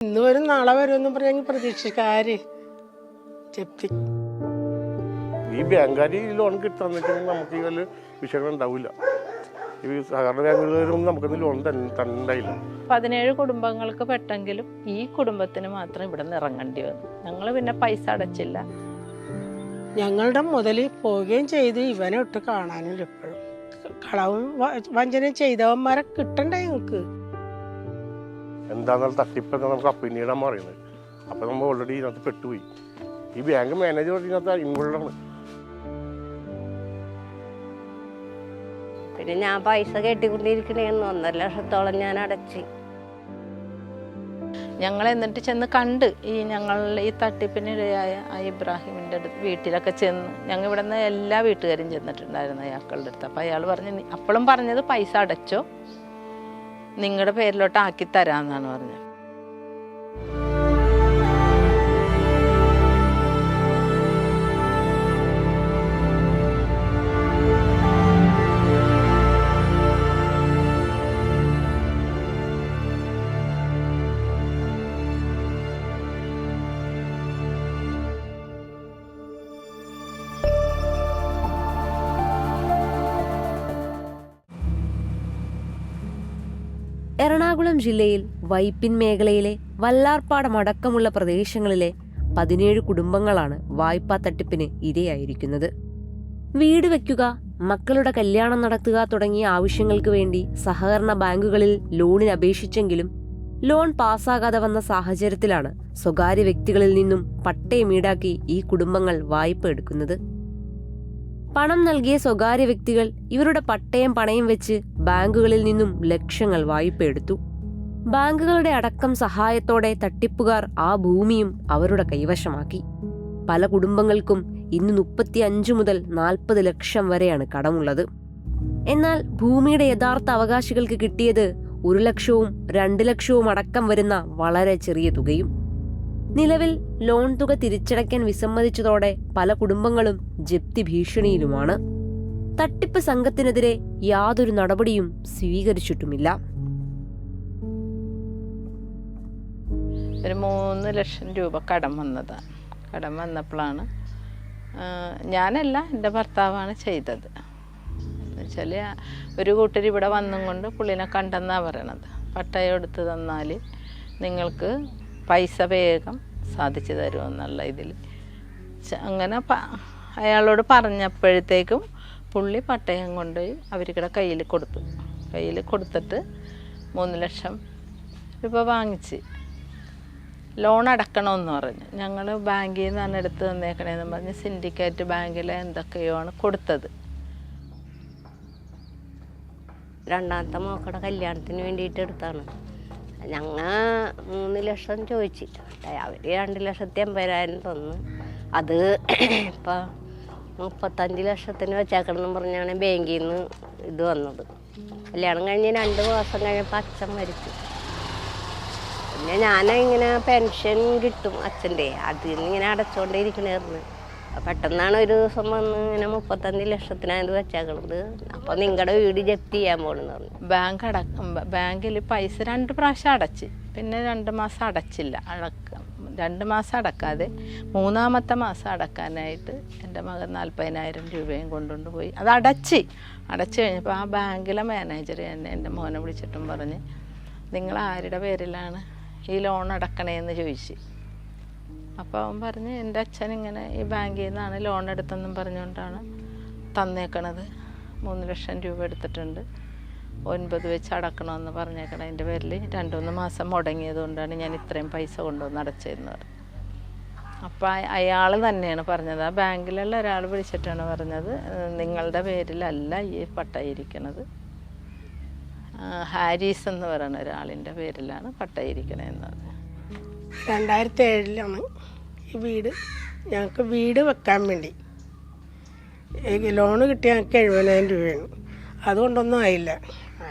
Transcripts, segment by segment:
ഇന്ന് വരും നാളെ വരുമെന്ന് പറഞ്ഞെങ്കിൽ പ്രതീക്ഷിക്കാര് ഈ ബാങ്കാരി ലോൺ കിട്ടാന്ന് വെച്ചിട്ടുണ്ടെങ്കിൽ നമുക്ക് ഈ വല്ല വിഷയങ്ങൾ ഉണ്ടാവില്ല. ഈ സഹകരണ ബാങ്കുകളിലും നമുക്കൊന്ന് ലോൺ തന്നെ തന്നില്ല പതിനേഴ് കുടുംബങ്ങൾക്ക് പെട്ടെങ്കിലും ഈ കുടുംബത്തിന് മാത്രം ഇവിടെ നിന്ന് ഇറങ്ങേണ്ടി വന്നു. ഞങ്ങൾ പിന്നെ പൈസ അടച്ചില്ല. ഞങ്ങളുടെ മുതൽ പോവുകയും ചെയ്ത് ഇവനെ ഇട്ട് കാണാനില്ല ഇപ്പോഴും. കളവും വഞ്ചനയും ചെയ്തവന്മാരെ കിട്ടണ്ടേ ഞങ്ങൾക്ക്? എന്താണെന്നാൽ തട്ടിപ്പ് എന്താ നമുക്ക് പിന്നീടാണ് പറയുന്നത് അപ്പോൾ നമ്മൾ ഓൾറെഡി ഇതിനകത്ത് പെട്ടുപോയി. ഈ ബാങ്ക് മാനേജർ ഇതിനകത്ത് ഇൻവോൾവ് ആണ്. പിന്നെ ഞാൻ പൈസ കെട്ടിക്കൊണ്ടിരിക്കണേന്ന് ഒന്നര ലക്ഷത്തോളം ഞാൻ അടച്ച്. ഞങ്ങൾ എന്നിട്ട് ചെന്ന് കണ്ട് ഈ ഞങ്ങൾ ഈ തട്ടിപ്പിനിടയായ ആ ഇബ്രാഹിമിന്റെ അടുത്ത് വീട്ടിലൊക്കെ ചെന്ന് ഞങ്ങൾ ഇവിടെ നിന്ന് എല്ലാ വീട്ടുകാരും ചെന്നിട്ടുണ്ടായിരുന്നു അയാൾക്കളുടെ അടുത്ത്. അപ്പോൾ അയാൾ പറഞ്ഞു "നി- അപ്പോഴും പറഞ്ഞത് പൈസ അടച്ചോ? നിങ്ങളുടെ പേരിലോട്ട് ആക്കി തരാമെന്നാണ് പറഞ്ഞത്. എറണാകുളം ജില്ലയിൽ വൈപ്പിൻ മേഖലയിലെ വല്ലാർപ്പാടം അടക്കമുള്ള പ്രദേശങ്ങളിലെ പതിനേഴ് കുടുംബങ്ങളാണ് വായ്പാ തട്ടിപ്പിന് ഇരയായിരിക്കുന്നത്. വീട് വയ്ക്കുക മക്കളുടെ കല്യാണം നടത്തുക തുടങ്ങിയ ആവശ്യങ്ങൾക്ക് വേണ്ടി സഹകരണ ബാങ്കുകളിൽ ലോണിന് അപേക്ഷിച്ചെങ്കിലും ലോൺ പാസ്സാകാതെ വന്ന സാഹചര്യത്തിലാണ് സ്വകാര്യ വ്യക്തികളിൽ നിന്നും പട്ടയം ഈടാക്കി ഈ കുടുംബങ്ങൾ വായ്പ എടുക്കുന്നത്. പണം നൽകിയ സ്വകാര്യ വ്യക്തികൾ ഇവരുടെ പട്ടയം പണയം വെച്ച് ബാങ്കുകളിൽ നിന്നും ലക്ഷങ്ങൾ വായ്പയെടുത്തു ബാങ്കുകളുടെ അടക്കം സഹായത്തോടെ തട്ടിപ്പുകാർ ആ ഭൂമിയും അവരുടെ കൈവശമാക്കി. പല കുടുംബങ്ങൾക്കും ഇന്ന് മുപ്പത്തി മുതൽ നാൽപ്പത് ലക്ഷം വരെയാണ് കടമുള്ളത്. എന്നാൽ ഭൂമിയുടെ യഥാർത്ഥ അവകാശികൾക്ക് കിട്ടിയത് ഒരു ലക്ഷവും രണ്ട് ലക്ഷവും അടക്കം വരുന്ന വളരെ ചെറിയ തുകയും നിലവിൽ ലോൺ തുക തിരിച്ചടയ്ക്കാൻ വിസമ്മതിച്ചതോടെ പല കുടുംബങ്ങളും ജപ്തി ഭീഷണിയിലുമാണ്. തട്ടിപ്പ് സംഘത്തിനെതിരെ യാതൊരു നടപടിയും സ്വീകരിച്ചിട്ടുമില്ല. ഒരു മൂന്ന് ലക്ഷം രൂപ കടം വന്നതാണ് കടം വന്നപ്പോഴാണ് ഞാനല്ല എന്റെ ഭർത്താവാണ് ചെയ്തത്. എന്നുവെച്ചാൽ ഒരു കൂട്ടർ ഇവിടെ വന്നും കൊണ്ട് പുള്ളിനെ കണ്ടെന്നാണ് പറയണത്. പട്ടയം എടുത്ത് തന്നാൽ നിങ്ങൾക്ക് പൈസ വേഗം സാധിച്ചു തരുമെന്നുള്ള ഇതിൽ അങ്ങനെ അയാളോട് പറഞ്ഞപ്പോഴത്തേക്കും പുള്ളി പട്ടയം കൊണ്ടുപോയി അവർക്കിടെ കയ്യിൽ കൊടുത്തു. കയ്യിൽ കൊടുത്തിട്ട് മൂന്ന് ലക്ഷം രൂപ വാങ്ങിച്ച്. ലോൺ അടക്കണമെന്ന് പറഞ്ഞു. ഞങ്ങൾ ബാങ്കിൽ നിന്നാണ് എടുത്ത് തന്നേക്കണേന്ന് പറഞ്ഞ് സിൻഡിക്കേറ്റ് ബാങ്കിൽ എന്തൊക്കെയോ ആണ് കൊടുത്തത്. രണ്ടാമത്തെ മോക്കടെ കല്യാണത്തിന് വേണ്ടിയിട്ട് എടുത്താണ്. ഞങ്ങൾ മൂന്ന് ലക്ഷം ചോദിച്ചു. അവർ രണ്ട് ലക്ഷത്തി എൺപതിനായിരം തന്നു. അത് ഇപ്പം മുപ്പത്തഞ്ച് ലക്ഷത്തിന് വെച്ചേക്കണമെന്ന് പറഞ്ഞാണ് ബാങ്കിൽ നിന്ന് ഇത് വന്നത്. കല്യാണം കഴിഞ്ഞ് രണ്ട് മാസം കഴിഞ്ഞപ്പോൾ അച്ഛൻ മരിച്ചു. പിന്നെ ഞാൻ ഇങ്ങനെ പെൻഷൻ കിട്ടും അച്ഛന്റെ. അതിൽ നിന്ന് ഇങ്ങനെ അടച്ചുകൊണ്ടിരിക്കണായിരുന്നു പെട്ടെന്നാണ് ഒരു ദിവസം വന്ന് ഇങ്ങനെ മുപ്പത്തഞ്ച് ലക്ഷത്തിനായത് വെച്ചേക്കണത്. അപ്പോൾ നിങ്ങളുടെ വീട് ജപ്തി ചെയ്യാൻ പോണെന്ന് പറഞ്ഞു. ബാങ്ക് അടക്കം ബാങ്കിൽ പൈസ രണ്ട് പ്രാവശ്യം അടച്ച്. പിന്നെ രണ്ട് മാസം അടച്ചില്ല അടക്ക രണ്ട് മാസം അടക്കാതെ മൂന്നാമത്തെ മാസം അടക്കാനായിട്ട് എന്റെ മകൻ നാൽപ്പതിനായിരം രൂപയും കൊണ്ടുകൊണ്ട് പോയി. അത് അടച്ച് അടച്ചു കഴിഞ്ഞപ്പോൾ ആ ബാങ്കിലെ മാനേജർ എന്നെ എന്റെ മോനെ വിളിച്ചിട്ടും പറഞ്ഞ് നിങ്ങൾ ആരുടെ പേരിലാണ് ഈ ലോൺ അടക്കണേന്ന് ചോദിച്ചു. അപ്പോൾ അവൻ പറഞ്ഞ് എന്റെ അച്ഛൻ ഇങ്ങനെ ഈ ബാങ്കിൽ നിന്നാണ് ലോൺ എടുത്തെന്നും പറഞ്ഞുകൊണ്ടാണ് തന്നേക്കണത്. മൂന്ന് ലക്ഷം രൂപ എടുത്തിട്ടുണ്ട്. ഒൻപത് വെച്ച് അടക്കണമെന്ന് പറഞ്ഞേക്കണം അതിന്റെ പേരിൽ. രണ്ട് മൂന്ന് മാസം മുടങ്ങിയത് കൊണ്ടാണ് ഞാൻ ഇത്രയും പൈസ കൊണ്ടുവന്ന് അടച്ചതെന്ന് പറഞ്ഞു അപ്പോൾ അയാൾ തന്നെയാണ് പറഞ്ഞത്. ആ ബാങ്കിലുള്ള ഒരാൾ വിളിച്ചിട്ടാണ് പറഞ്ഞത്. നിങ്ങളുടെ പേരിലല്ല ഈ പട്ടയിരിക്കണത്. ഹാരിസ് എന്ന് പറയുന്ന ഒരാളിന്റെ പേരിലാണ് പട്ടയിരിക്കണതെന്ന് പറഞ്ഞു. രണ്ടായിരത്തി ഏഴിലാണ് ഈ വീട്. ഞങ്ങൾക്ക് വീട് വെക്കാൻ വേണ്ടി ലോണ് കിട്ടിയ ഞങ്ങൾക്ക് എഴുപതിനായിരം രൂപയാണ്. അതുകൊണ്ടൊന്നും ആയില്ല.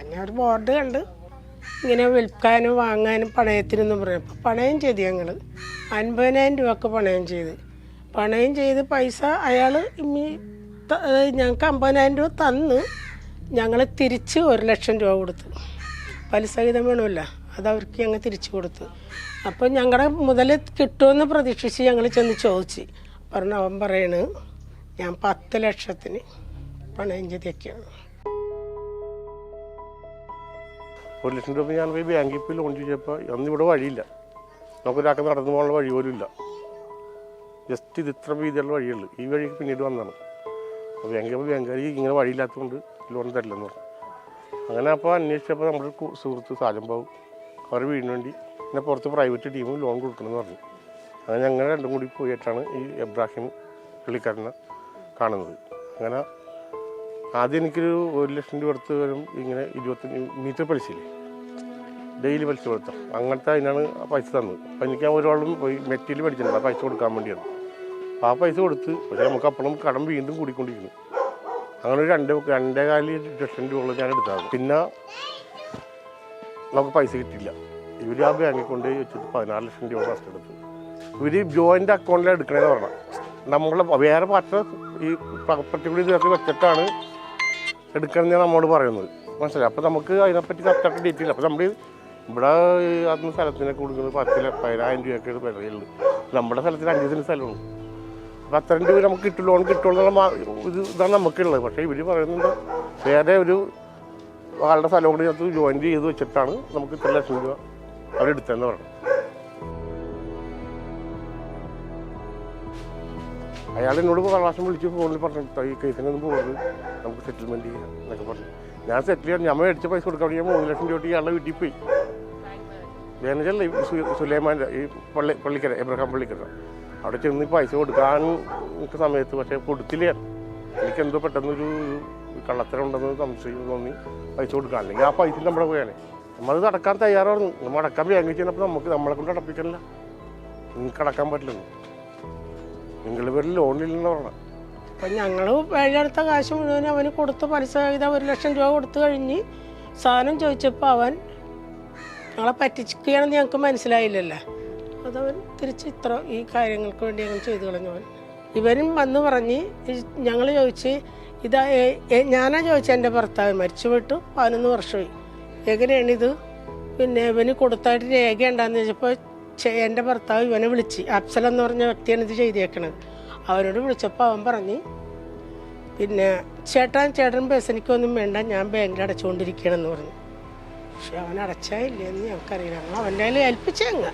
ഞാൻ ഒരു ബോർഡ് കണ്ട് ഇങ്ങനെ വിൽക്കാനും വാങ്ങാനും പണയത്തിനെന്നും പറയും. അപ്പോൾ പണയം ചെയ്തു ഞങ്ങൾ അൻപതിനായിരം രൂപക്ക് പണയം ചെയ്ത്. പണയം ചെയ്ത് പൈസ അയാൾ ഞങ്ങൾക്ക് അമ്പതിനായിരം രൂപ തന്ന് ഞങ്ങൾ തിരിച്ച് ഒരു ലക്ഷം രൂപ കൊടുത്തു. പലിസഹിതം വേണമല്ല. അത് അവർക്ക് ഞങ്ങൾ തിരിച്ചു കൊടുത്തു. അപ്പോൾ ഞങ്ങളുടെ മുതൽ കിട്ടുമെന്ന് പ്രതീക്ഷിച്ച് ഞങ്ങൾ ചെന്ന് ചോദിച്ചു. പറഞ്ഞു അവൻ പറയണ് ഞാൻ പത്ത് ലക്ഷത്തിന് പണയം ചെയ്തൊക്കെയാണ് ഒരു ലക്ഷം രൂപ ഞാൻ പോയി ബാങ്കിൽ പോയി ലോൺ ചോദിച്ചപ്പോൾ അന്ന് ഇവിടെ വഴിയില്ല. നമുക്കൊരാൾക്ക് നടന്നു പോകാനുള്ള വഴി പോലും ഇല്ല. ജസ്റ്റ് ഇത് ഇത്ര വീതിയുള്ള വഴിയുള്ളൂ. ഈ വഴിക്ക് പിന്നീട് വന്നതാണ്. അപ്പോൾ ബാങ്കിൽ പോയി ബാങ്കുകാർ ഇങ്ങനെ വഴിയില്ലാത്തതുകൊണ്ട് ലോൺ തരില്ലെന്ന് പറഞ്ഞു. അങ്ങനെ അപ്പോൾ അന്വേഷിച്ചപ്പോൾ നമ്മുടെ സുഹൃത്ത് സാജൻ ബാബു അവർ വീടിന് വേണ്ടി പിന്നെ പുറത്ത് പ്രൈവറ്റ് ടീമും ലോൺ കൊടുക്കണമെന്ന് പറഞ്ഞു. അങ്ങനെ ഞങ്ങൾ രണ്ടും കൂടി പോയിട്ടാണ് ഈ എബ്രാഹിം പുള്ളിക്കാരനെ കാണുന്നത്. അങ്ങനെ ആദ്യം എനിക്കൊരു ഒരു ലക്ഷം രൂപ എടുത്ത് വരും. ഇങ്ങനെ ഇരുപത്തഞ്ച് മീറ്റർ പലിശയില്ലേ? ഡെയിലി പലിശ കൊടുത്ത. അങ്ങനത്തെ അതിനാണ് പൈസ തന്നത്. അപ്പം എനിക്ക് ഒരാളും പോയി മെറ്റീരിയൽ മേടിച്ചിട്ടുണ്ട്. ആ പൈസ കൊടുക്കാൻ വേണ്ടിയാണ്. അപ്പം ആ പൈസ കൊടുത്ത് പക്ഷേ നമുക്ക് അപ്പോഴും കടം വീണ്ടും കൂടിക്കൊണ്ടിരിക്കുന്നു. അങ്ങനെ ഒരു രണ്ട് രണ്ടേ കാൽ ലക്ഷം രൂപ ഞാൻ എടുത്തതാണ്. പിന്നെ നമുക്ക് പൈസ കിട്ടിയില്ല. ഇവർ ആ ബാങ്കിൽ കൊണ്ട് വെച്ചിട്ട് പതിനാറ് ലക്ഷം രൂപ ഫസ്റ്റ് എടുത്തു. ഇവർ ജോയിന്റ് അക്കൗണ്ടിൽ എടുക്കണേന്ന് നമ്മളെ വേറെ പച്ച ഈ പർട്ടിക്കുലർ ഇതൊക്കെ വെച്ചിട്ടാണ് എടുക്കണമെന്ന് നമ്മോട് പറയുന്നത്. മനസ്സിലായി? അപ്പോൾ നമുക്ക് അതിനെപ്പറ്റി കറക്റ്റായിട്ട് ഡീറ്റെയിൽ അപ്പോൾ നമ്മൾ ഇവിടെ അന്ന് സ്ഥലത്തിനൊക്കെ കൊടുക്കുന്നത് പത്ത് ല- പതിനായിരം രൂപയൊക്കെയാണ് വിലയുള്ളൂ നമ്മുടെ സ്ഥലത്തിന് അഞ്ച് സെന്റ് സ്ഥലമാണ് അപ്പോൾ അത്രയും രൂപ നമുക്ക് കിട്ടും. ലോൺ കിട്ടുള്ളൂ ഇത് ഇതാണ് നമുക്കുള്ളത്. പക്ഷേ ഇവർ പറയുന്നുണ്ട് വേറെ ഒരു ആളുടെ സ്ഥലം കൂടി ജോയിൻ ചെയ്ത് വെച്ചിട്ടാണ് നമുക്ക് ഇത്ര ലക്ഷം രൂപ അവരെടുത്തതെന്ന് പറഞ്ഞു അയാൾ എന്നോട് പ്രാവശ്യം വിളിച്ച് ഫോണിൽ പറഞ്ഞു ഈ കേസിനൊന്നും പോകരുത് നമുക്ക് സെറ്റിൽമെന്റ് ചെയ്യാം എന്നൊക്കെ പറഞ്ഞു. ഞാൻ സെറ്റിൽ ചെയ്യാൻ ഞാൻ മേടിച്ച പൈസ കൊടുക്കാൻ ഞാൻ മൂന്ന് ലക്ഷം രൂപ ഇയാളുടെ വീട്ടിൽ പോയി. വേനജല്ല സുലൈമാന്റെ ഈ പള്ളി പള്ളിക്കര എബ്രഹാം പള്ളിക്കര. അവിടെ ചെന്ന് പൈസ കൊടുക്കാൻ എനിക്ക് സമയത്ത് പക്ഷേ കൊടുത്തില്ല എനിക്ക് എന്തോ പെട്ടെന്നൊരു കള്ളത്തരം ഉണ്ടെന്ന് സംശയം തോന്നി പൈസ കൊടുക്കാൻ. അല്ലെങ്കിൽ ആ പൈസ നമ്മുടെ പോയാലേ നമ്മളത് അടക്കാൻ തയ്യാറാണ്. നമ്മൾ അടക്കാൻ ബാങ്കിൽ ചെന്നപ്പോൾ നമുക്ക് നമ്മളെ കൊണ്ട് അടപ്പിക്കണില്ല. നിങ്ങൾക്ക് അടക്കാൻ പറ്റില്ലെന്ന്. നിങ്ങളുടെ പേരിൽ ലോണിലുള്ളവരാണ് അപ്പം ഞങ്ങൾ വഴിയെടുത്ത കാശ് മുഴുവൻ അവന് കൊടുത്ത് പലിശ ചെയ്ത ഒരു ലക്ഷം രൂപ കൊടുത്തു കഴിഞ്ഞ് സാധനം ചോദിച്ചപ്പോൾ അവൻ ഞങ്ങളെ പറ്റിക്കുകയാണെന്ന് ഞങ്ങൾക്ക് മനസ്സിലായില്ലല്ലോ. അതവൻ തിരിച്ച് ഇത്ര ഈ കാര്യങ്ങൾക്ക് വേണ്ടി ഞങ്ങൾ ചെയ്തു കളഞ്ഞവൻ ഇവനും വന്ന് പറഞ്ഞ് ഞങ്ങൾ ചോദിച്ച് ഇതാ ഞാനാ ചോദിച്ചത് എന്റെ ഭർത്താവ് മരിച്ചു പോയിട്ട് പതിനൊന്ന് വർഷമായി. എങ്ങനെയാണിത്? പിന്നെ ഇവന് കൊടുത്തായിട്ട് രേഖ ഉണ്ടാന്ന് ചോദിച്ചപ്പോൾ എന്റെ ഭർത്താവ് ഇവനെ വിളിച്ച്. അഫ്സൽ എന്ന് പറഞ്ഞ വ്യക്തിയാണ് ഇത് ചെയ്തേക്കണത്. അവനോട് വിളിച്ചപ്പോൾ അവൻ പറഞ്ഞ് പിന്നെ ചേട്ടാൻ ചേട്ടൻ പൈസ വേണ്ട. ഞാൻ ബാങ്കിൽ അടച്ചുകൊണ്ടിരിക്കണമെന്ന് പറഞ്ഞു. പക്ഷെ അവൻ അടച്ചായില്ലെന്ന് ഞങ്ങൾക്കറിയില്ല. ഞങ്ങൾ അവന്റെ കയ്യിൽ ഏൽപ്പിച്ചങ്ങ്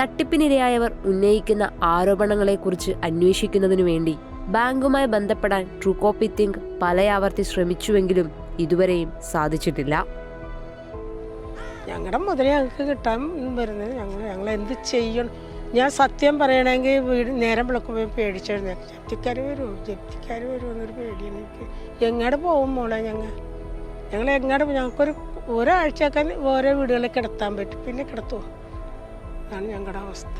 തട്ടിപ്പിനിരയായവർ ഉന്നയിക്കുന്ന ആരോപണങ്ങളെക്കുറിച്ച് അന്വേഷിക്കുന്നതിനു വേണ്ടി ബാങ്കുമായി ബന്ധപ്പെടാൻ ട്രൂകോപ്പി തിങ്ക് പലയാവർത്തി ശ്രമിച്ചുവെങ്കിലും ഇതുവരെയും സാധിച്ചിട്ടില്ല. ഞങ്ങളുടെ മുതലേ ഞങ്ങൾക്ക് കിട്ടാൻ വരുന്നത് ഞങ്ങൾ ഞങ്ങൾ എന്ത് ചെയ്യണം? ഞാൻ സത്യം പറയണമെങ്കിൽ വീട് നേരം വിളക്കുമ്പോൾ പേടിച്ചിരുന്നു ജപ്തിക്കാർ വരുമോ ജപ്തിക്കാർ വരുമോ എന്നൊരു പേടിയാണ് എനിക്ക്. എങ്ങോട്ട് പോകും മോളെ ഞങ്ങൾ ഞങ്ങൾ എങ്ങോട്ട് ഞങ്ങൾക്കൊരു ഒരാഴ്ചയൊക്കെ ഓരോ വീടുകളിൽ കിടത്താൻ പറ്റും. പിന്നെ കിടത്തുമോ അതാണ് ഞങ്ങളുടെ അവസ്ഥ.